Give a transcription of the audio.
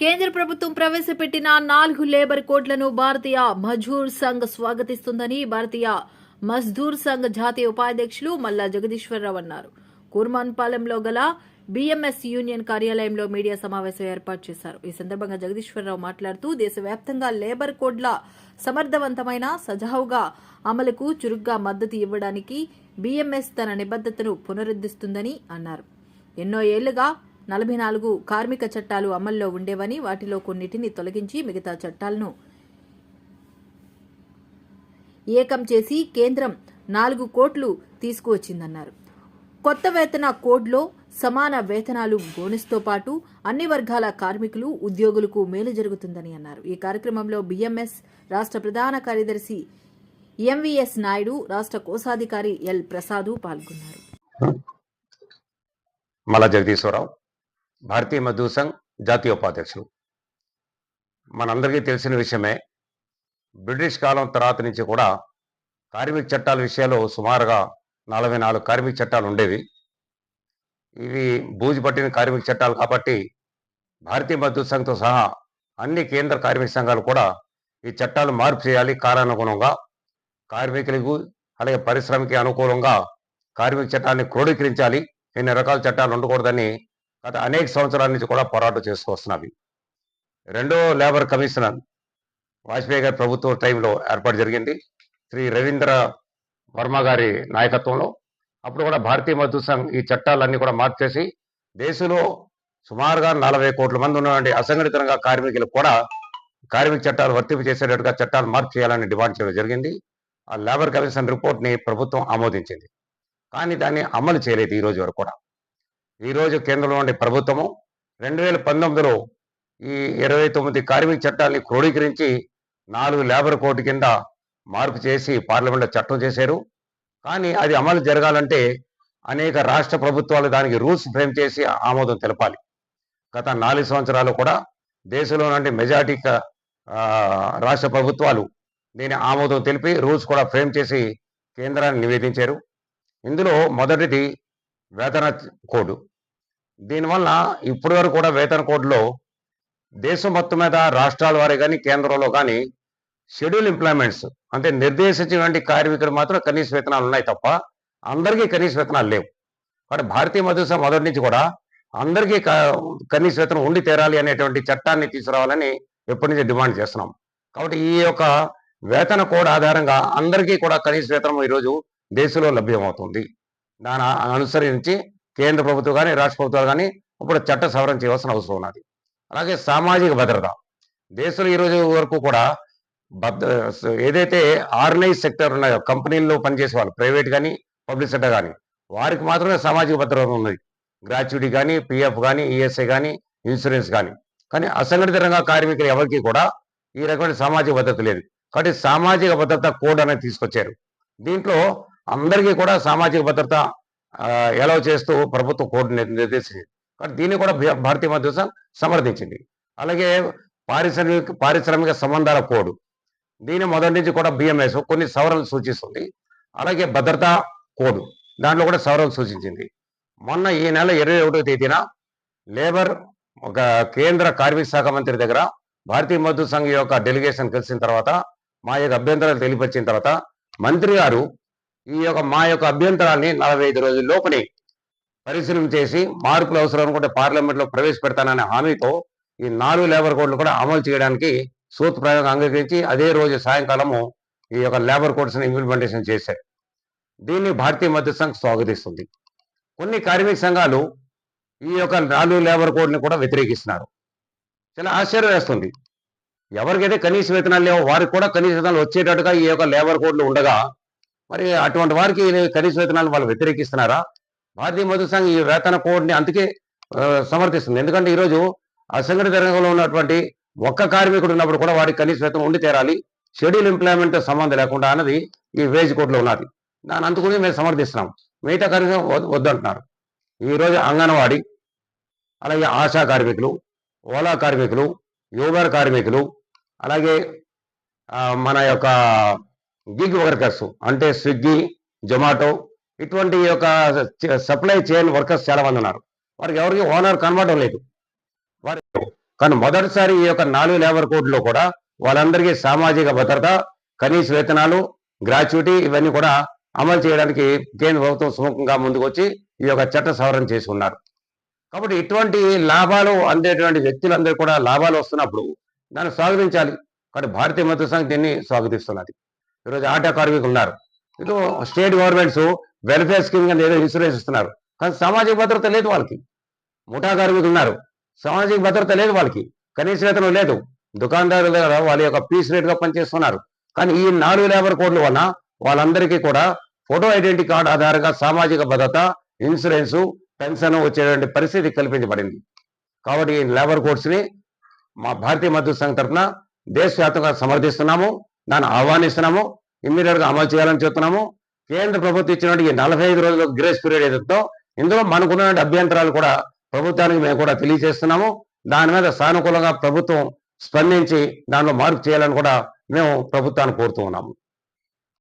కేంద్ర ప్రభుత్వం ప్రవేశపెట్టిన నాలుగు లేబర్ కోడ్లను భారతీయ మజూర్ సంఘ్ స్వాగతిస్తుందని భారతీయ మజ్దూర్ సంఘ్ జాతీయ ఉపాధ్యక్షులు మల్లా జగదీశ్వరరావు అన్నారు. కూర్మాన్పాలెంలో గల బీఎంఎస్ యూనియన్ కార్యాలయంలో మీడియా సమావేశం ఏర్పాటు చేశారు. ఈ సందర్భంగా జగదీశ్వరరావు మాట్లాడుతూ దేశవ్యాప్తంగా లేబర్ కోడ్ల సమర్థవంతమైన సజావుగా అమలుకు చురుగ్గా మద్దతు ఇవ్వడానికి బీఎంఎస్ తన నిబద్దతను పునరుద్ధరిస్తుందని అన్నారు. ఎన్నో ఏళ్ళుగా నలభై నాలుగు కార్మిక చట్టాలు అమల్లో ఉండేవని వాటిలో కొన్నిటిని తొలగించి మిగతా చట్టాలను ఏకం చేసి కేంద్రం నాలుగు కోట్లు తీసుకువచ్చిందన్నారు. కొత్త వేతన కోడ్లో సమాన వేతనాలు బోనస్తో పాటు అన్ని వర్గాల కార్మికులు ఉద్యోగులకు మేలు జరుగుతుందని అన్నారు. ఈ కార్యక్రమంలో బిఎంఎస్ రాష్ట్ర ప్రధాన కార్యదర్శి ఎంవిఎస్ నాయుడు రాష్ట్ర కోశాధికారి ఎల్ ప్రసాదు పాల్గొన్నారు. మల్ల జగదీశ్వరరావు. భారతీయ మజ్దూర్ సంఘ్ జాతీయ ఉపాధ్యక్షులు మనందరికీ తెలిసిన విషయమే బ్రిటిష్ కాలం తర్వాత నుంచి కూడా కార్మిక చట్టాల విషయంలో సుమారుగా నలభై నాలుగు కార్మిక చట్టాలు ఉండేవి. ఇవి బూజు పట్టిన కార్మిక చట్టాలు కాబట్టి భారతీయ మజ్దూర్ సంఘ్తో సహా అన్ని కేంద్ర కార్మిక సంఘాలు కూడా ఈ చట్టాలు మార్పు చేయాలి కాలానుగుణంగా కార్మికులకు అలాగే పరిశ్రమకి అనుకూలంగా కార్మిక చట్టాన్ని క్రోడీకరించాలి ఎన్ని రకాల చట్టాలు ఉండకూడదని గత అనేక సంవత్సరాల నుంచి కూడా పోరాటం చేస్తూ వస్తున్నవి. రెండో లేబర్ కమిషనర్ వాజ్పేయి గారి ప్రభుత్వ టైంలో ఏర్పాటు జరిగింది. శ్రీ రవీంద్ర వర్మ గారి నాయకత్వంలో. అప్పుడు కూడా భారతీయ మజ్దూర్ సంఘ్ ఈ చట్టాలన్నీ కూడా మార్పు చేసి దేశంలో సుమారుగా నలభై కోట్ల మంది ఉన్నటువంటి అసంఘటితంగా కార్మికులు కూడా కార్మిక చట్టాలు వర్తింపు చేసేటట్టుగా చట్టాలు మార్పు చేయాలని డిమాండ్ చేయడం జరిగింది. ఆ లేబర్ కమిషన్ రిపోర్ట్ని ప్రభుత్వం ఆమోదించింది. కానీ దాన్ని అమలు చేయలేదు ఈ రోజు వరకు కూడా. ఈ రోజు కేంద్రంలో ఉండే ప్రభుత్వము రెండు వేల పంతొమ్మిదిలో ఈ ఇరవై తొమ్మిది కార్మిక చట్టాన్ని క్రోడీకరించి నాలుగు లేబర్ కోర్టు కింద మార్పు చేసి పార్లమెంట్లో చట్టం చేశారు. కానీ అది అమలు జరగాలంటే అనేక రాష్ట్ర ప్రభుత్వాలు దానికి రూల్స్ ఫ్రేమ్ చేసి ఆమోదం తెలపాలి. గత నాలుగు సంవత్సరాలు కూడా దేశంలో నుండి మెజార్టీ రాష్ట్ర ప్రభుత్వాలు దీని ఆమోదం తెలిపి రూల్స్ కూడా ఫ్రేమ్ చేసి కేంద్రాన్ని నివేదించారు. ఇందులో మొదటిది వేతన కోడ్. దీనివల్ల ఇప్పటి వరకు కూడా వేతన కోడ్లో దేశం మొత్తం మీద రాష్ట్రాల వారి కానీ కేంద్రంలో కానీ షెడ్యూల్ ఎంప్లాయ్మెంట్స్ అంటే నిర్దేశించినటువంటి కార్మికులు మాత్రం కనీస వేతనాలు ఉన్నాయి తప్ప అందరికీ కనీస వేతనాలు లేవు. కాబట్టి భారతీయ మధుస మొదటి నుంచి కూడా అందరికీ కనీస వేతనం ఉండి తీరాలి అనేటువంటి చట్టాన్ని తీసుకురావాలని ఎప్పటి నుంచి డిమాండ్ చేస్తున్నాం. కాబట్టి ఈ యొక్క వేతన కోడ్ ఆధారంగా అందరికీ కూడా కనీస వేతనం ఈరోజు దేశంలో లభ్యమవుతుంది. దాని అనుసరించి కేంద్ర ప్రభుత్వం కానీ రాష్ట్ర ప్రభుత్వాలు కానీ ఇప్పుడు చట్ట సవరణ చేయవలసిన అవసరం ఉన్నది. అలాగే సామాజిక భద్రత. దేశంలో ఈరోజు వరకు కూడా భద్ర ఏదైతే ఆర్గనైజ్ సెక్టర్ ఉన్నాయో కంపెనీల్లో పనిచేసే వాళ్ళు ప్రైవేట్ కానీ పబ్లిక్ సెక్టర్ కానీ వారికి మాత్రమే సామాజిక భద్రత ఉన్నది. గ్రాట్యుటీ కానీ పిఎఫ్ కానీ ఈఎస్ఐ కానీ ఇన్సూరెన్స్ కానీ కానీ అసంఘటిత రంగ కార్మికులు ఎవరికి కూడా ఈ రకమైన సామాజిక భద్రత లేదు. కాబట్టి సామాజిక భద్రత కోడ్ అనేది తీసుకొచ్చారు. దీంట్లో అందరికీ కూడా సామాజిక భద్రత ఎలా చేస్తూ ప్రభుత్వం కోర్టు నిర్దేశించింది. కాబట్టి దీన్ని కూడా భారతీయ మధ్య సమర్థించింది. అలాగే పారిశ్రామిక పారిశ్రామిక సంబంధాల కోడ్. దీని మొదటి నుంచి కూడా బిఎంఎస్ కొన్ని సవరణలు సూచిస్తుంది. అలాగే భద్రతా కోడ్ దాంట్లో కూడా సవరణలు సూచించింది. మొన్న ఈ నెల ఇరవై ఒకటో తేదీన లేబర్ ఒక కేంద్ర కార్మిక శాఖ మంత్రి దగ్గర భారతీయ మధ్య సంఘం యొక్క డెలిగేషన్ కలిసిన తర్వాత మా యొక్క అభ్యంతరాలు తెలియపరిచిన తర్వాత మంత్రి గారు ఈ యొక్క మా యొక్క అభ్యంతరాన్ని నలభై ఐదు రోజుల లోపలే పరిశీలన చేసి మార్పులు అవసరం అనుకుంటే పార్లమెంట్లో ప్రవేశపెడతాననే హామీతో ఈ నాలుగు లేబర్ కోడ్లు కూడా అమలు చేయడానికి సూత్ ప్రయోగం అంగీకరించి అదే రోజు సాయంకాలము ఈ యొక్క లేబర్ కోడ్స్ని ఇంప్లిమెంటేషన్ చేశారు. దీన్ని భారతీయ మధ్య సంఘ్ స్వాగతిస్తుంది. కొన్ని కార్మిక సంఘాలు ఈ యొక్క నాలుగు లేబర్ కోడ్ని కూడా వ్యతిరేకిస్తున్నారు. చాలా ఆశ్చర్యం వేస్తుంది. ఎవరికైతే కనీస వేతనాలు లేవో వారికి కూడా కనీస వేతనాలు వచ్చేటట్టుగా ఈ యొక్క లేబర్ కోడ్లు ఉండగా మరి అటువంటి వారికి కనీస వేతనాలు వాళ్ళు వ్యతిరేకిస్తున్నారా? భారతీయ మధుర సంఘం ఈ వేతన కోడ్ని అందుకే సమర్థిస్తుంది. ఎందుకంటే ఈరోజు అసంఘటిత రంగంలో ఉన్నటువంటి ఒక్క కార్మికుడు ఉన్నప్పుడు కూడా వాడికి కనీస వేతనం ఉండి తీరాలి. షెడ్యూల్ ఎంప్లాయ్మెంట్ సంబంధం లేకుండా అన్నది ఈ వేజ్ కోడ్లో ఉన్నది. దాని అందుకుని మేము సమర్థిస్తున్నాం. మిగతా కార్మికులు వద్దంటున్నారు. ఈరోజు అంగన్వాడీ అలాగే ఆశా కార్మికులు ఓలా కార్మికులు యూబర్ కార్మికులు అలాగే మన యొక్క గిగ్ వర్కర్స్ అంటే స్విగ్గీ జొమాటో ఇటువంటి యొక్క సప్లై చైన్ వర్కర్స్ చాలా మంది ఉన్నారు. వారికి ఎవరికి ఓనర్ కనబడడం లేదు వారు కానీ మొదటిసారి ఈ యొక్క నాలుగు లేబర్ కోడ్లో కూడా వాళ్ళందరికీ సామాజిక భద్రత కనీస వేతనాలు గ్రాట్యుటీ ఇవన్నీ కూడా అమలు చేయడానికి కేంద్ర ప్రభుత్వం సుముఖంగా ముందుకొచ్చి ఈ యొక్క చట్ట సవరణ చేసుకున్నారు కాబట్టి ఇటువంటి లాభాలు అందేటువంటి వ్యక్తులందరూ కూడా లాభాలు వస్తున్నప్పుడు దాన్ని స్వాగతించాలి. కాబట్టి భారతీయ మత సంఘం దీన్ని స్వాగతిస్తున్నది. ఈరోజు ఆటో కార్మికులు ఉన్నారు. ఇటు స్టేట్ గవర్నమెంట్స్ వెల్ఫేర్ స్కీమ్ కింద ఏదో ఇన్సూరెన్స్ ఇస్తున్నారు. కానీ సామాజిక భద్రత లేదు వాళ్ళకి. ముఠా కార్మికులు ఉన్నారు. సామాజిక భద్రత లేదు వాళ్ళకి. కనీస వేతనం లేదు. దుకాణదారుల దగ్గర వాళ్ళ యొక్క పీస్ రేట్గా పనిచేస్తున్నారు. కానీ ఈ నాలుగు లేబర్ కోడ్ల వలన వాళ్ళందరికీ కూడా ఫోటో ఐడెంటిటీ కార్డు ఆధారంగా సామాజిక భద్రత ఇన్సూరెన్స్ పెన్షన్ వచ్చేటువంటి పరిస్థితి కల్పించబడింది. కాబట్టి ఈ లేబర్ కోడ్స్ని మా భారతీయ మద్దతు సంఘ తరఫున దేశవ్యాప్తంగా సమర్థిస్తున్నాము. దాన్ని ఆహ్వానిస్తున్నాము ఇమ్మీడియట్గా అమలు చేయాలని చెప్తున్నాము. కేంద్ర ప్రభుత్వం ఇచ్చినటువంటి ఈ నలభై ఐదు రోజుల గ్రేస్ పీరియడ్ ఏదైతే ఇందులో మనకున్నటువంటి అభ్యంతరాలు కూడా ప్రభుత్వానికి మేము కూడా తెలియజేస్తున్నాము. దాని మీద సానుకూలంగా ప్రభుత్వం స్పందించి దానిలో మార్పు చేయాలని కూడా మేము ప్రభుత్వాన్ని కోరుతూ ఉన్నాము.